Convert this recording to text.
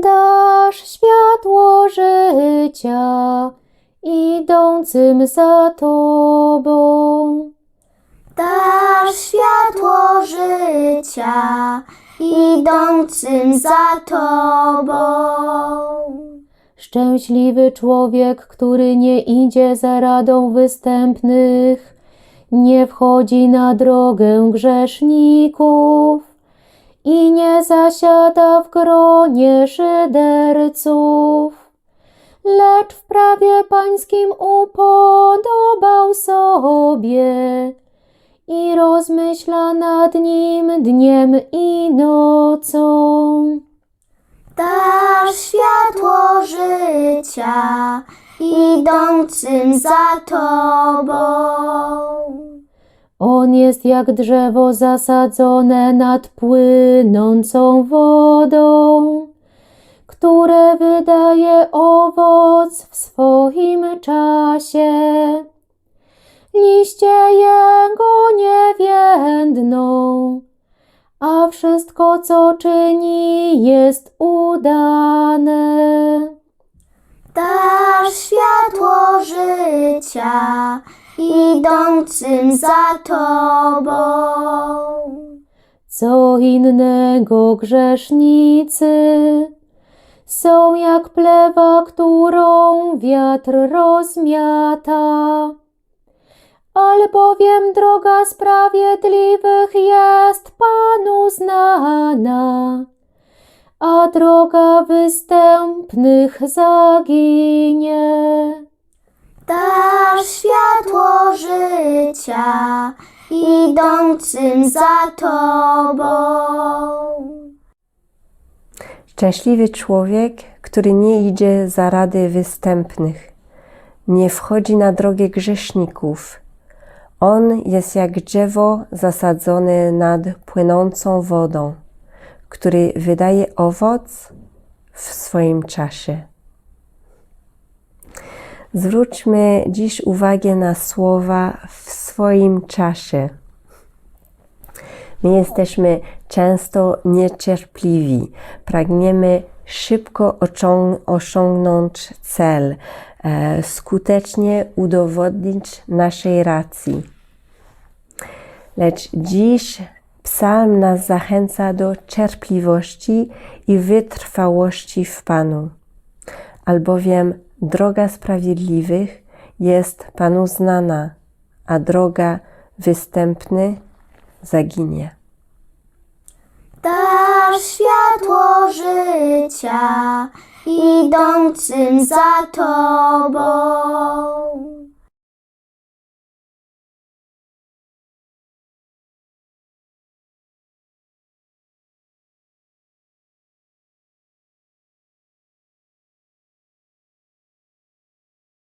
Dasz światło życia idącym za Tobą. Dasz światło życia idącym za Tobą. Szczęśliwy człowiek, który nie idzie za radą występnych, nie wchodzi na drogę grzeszników i nie zasiada w gronie szyderców, lecz w prawie pańskim upodobał sobie i rozmyśla nad nim dniem i nocą. Dasz światło życia idącym za Tobą. On jest jak drzewo zasadzone nad płynącą wodą, które wydaje owoc w swoim czasie. Liście jego nie więdną, a wszystko, co czyni, jest udane. Dasz światło życia idącym za Tobą. Co innego grzesznicy są jak plewa, którą wiatr rozmiata. Albowiem droga sprawiedliwych jest Panu znana, a droga występnych zaginie. Dasz światło życia idącym za Tobą. Szczęśliwy człowiek, który nie idzie za rady występnych, nie wchodzi na drogę grzeszników. On jest jak drzewo zasadzone nad płynącą wodą, który wydaje owoc w swoim czasie. Zwróćmy dziś uwagę na słowa w swoim czasie. My jesteśmy często niecierpliwi, pragniemy szybko osiąg- osiągnąć cel, e, skutecznie udowodnić naszej racji. Lecz dziś psalm nas zachęca do cierpliwości i wytrwałości w Panu, albowiem droga sprawiedliwych jest Panu znana, a droga występny zaginie. Dasz światło życia idącym za Tobą.